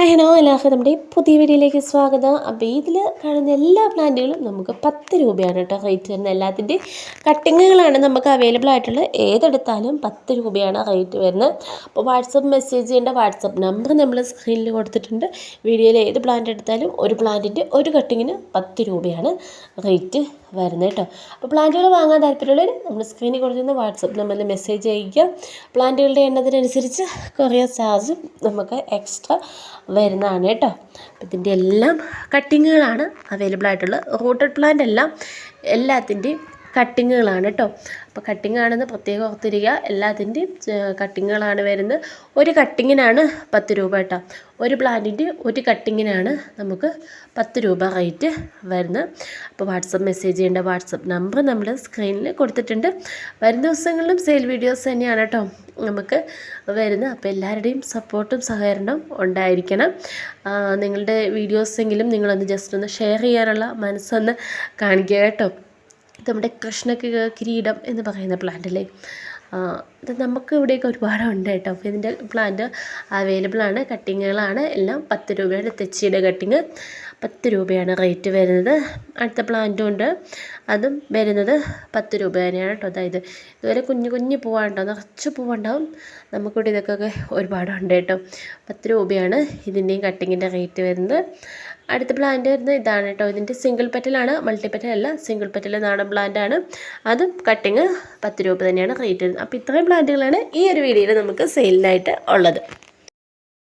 Hello എല്ലാവർക്കും നമ്മുടെ പുതിയ വീഡിയോയിലേക്ക് സ്വാഗതം. അപ്പോൾ ഇതിൽ കാണുന്ന എല്ലാ പ്ലാന്റുകളും നമുക്ക് പത്ത് രൂപയാണ് കേട്ടോ റേറ്റ് വരുന്നത്. എല്ലാത്തിന്റെ കട്ടിങ്ങുകളാണ് നമുക്ക് അവൈലബിൾ ആയിട്ടുള്ളത്. ഏതെടുത്താലും പത്ത് രൂപയാണ് റേറ്റ് വരുന്നത്. അപ്പോൾ വാട്സപ്പ് മെസ്സേജ് ചെയ്യേണ്ട വാട്സപ്പ് നമ്പർ നമ്മൾ സ്ക്രീനിൽ കൊടുത്തിട്ടുണ്ട്. വീഡിയോയിൽ ഏത് പ്ലാന്റ് എടുത്താലും ഒരു പ്ലാന്റിന്റെ ഒരു കട്ടിങ്ങിന് പത്ത് രൂപയാണ് റേറ്റ് വരുന്നത് കേട്ടോ. അപ്പോൾ പ്ലാന്റുകൾ വാങ്ങാൻ താല്പര്യമുള്ളവർ നമ്മൾ സ്ക്രീനിൽ കൊടുത്തിരുന്ന വാട്സപ്പ് നമ്പറിൽ മെസ്സേജ് അയക്കുക പ്ലാന്റുകളുടെ എണ്ണത്തിനനുസരിച്ച് കൊറിയർ ചാർജും നമുക്ക് എക്സ്ട്രാ വരുന്നതാണ് കേട്ടോ. അപ്പം ഇതിന്റെ എല്ലാം കട്ടിങ്ങുകളാണ് അവൈലബിൾ ആയിട്ടുള്ളത് റൂട്ടഡ് പ്ലാന്റ് എല്ലാം എല്ലാത്തിന്റെയും കട്ടിങ്ങുകളാണ് കേട്ടോ. അപ്പോൾ കട്ടിങ് ആണെന്ന് പ്രത്യേകം ഓർത്തിരിക്കുക. എല്ലാത്തിന്റെയും കട്ടിങ്ങുകളാണ് വരുന്നത്. ഒരു കട്ടിങ്ങിനാണ് പത്ത് രൂപ കേട്ടോ. ഒരു പ്ലാന്റിന്റെ ഒരു കട്ടിങ്ങിനാണ് നമുക്ക് പത്ത് രൂപ റേറ്റ് വരുന്നത്. അപ്പോൾ വാട്സപ്പ് മെസ്സേജ് ചെയ്യേണ്ട വാട്സപ്പ് നമ്പർ നമ്മൾ സ്ക്രീനിൽ കൊടുത്തിട്ടുണ്ട്. വരും ദിവസങ്ങളിലും സെയിൽ വീഡിയോസ് തന്നെയാണ് കേട്ടോ. നമുക്ക് വരുന്നത് അപ്പോൾ എല്ലാവരുടെയും സപ്പോർട്ടും സഹകരണം ഉണ്ടായിരിക്കണം. നിങ്ങളുടെ വീഡിയോസെങ്കിലും നിങ്ങളൊന്ന് ജസ്റ്റ് ഒന്ന് ഷെയർ ചെയ്യാനുള്ള മനസ്സൊന്ന് കാണിക്കുക കേട്ടോ. നമ്മുടെ കൃഷ്ണ കിരീടം എന്ന് പറയുന്ന പ്ലാന്റ് അല്ലേ ഇത് നമുക്ക് ഇവിടെയൊക്കെ ഒരുപാട് ഉണ്ട് കേട്ടോ. അപ്പോൾ ഇതിന്റെ പ്ലാന്റ് അവൈലബിൾ ആണ്. കട്ടിങ്ങുകളാണ്. എല്ലാം പത്ത് രൂപയുടെ തെച്ചിയുടെ കട്ടിങ്. പത്ത് രൂപയാണ് റേറ്റ് വരുന്നത്. അടുത്ത പ്ലാന്റും ഉണ്ട്. അതും വരുന്നത് പത്ത് രൂപ തന്നെയാണ് കേട്ടോ. അതായത് ഇതുവരെ കുഞ്ഞു കുഞ്ഞു പൂവാണ്ടോ? നിറച്ച് പൂവുണ്ടാവും. നമുക്കിവിടെ ഇതൊക്കെ ഒരുപാടുണ്ട് കേട്ടോ. പത്ത് രൂപയാണ് ഇതിന്റെയും കട്ടിങ്ങിന്റെ റേറ്റ് വരുന്നത്. അടുത്ത പ്ലാന്റ് വരുന്നത് ഇതാണ് കേട്ടോ. ഇതിന്റെ സിംഗിൾ പെറ്റലാണ് മൾട്ടി പെറ്റൽ അല്ല സിംഗിൾ പെറ്റൽ നാടൻ പ്ലാന്റ് ആണ്. അതും കട്ടിങ് പത്ത് രൂപ തന്നെയാണ് റേറ്റ് വരുന്നത്. അപ്പോൾ ഇത്രയും പ്ലാന്റുകളാണ് ഈ ഒരു വീഡിയോയിൽ നമുക്ക് സെയിലിനായിട്ട് ഉള്ളത്.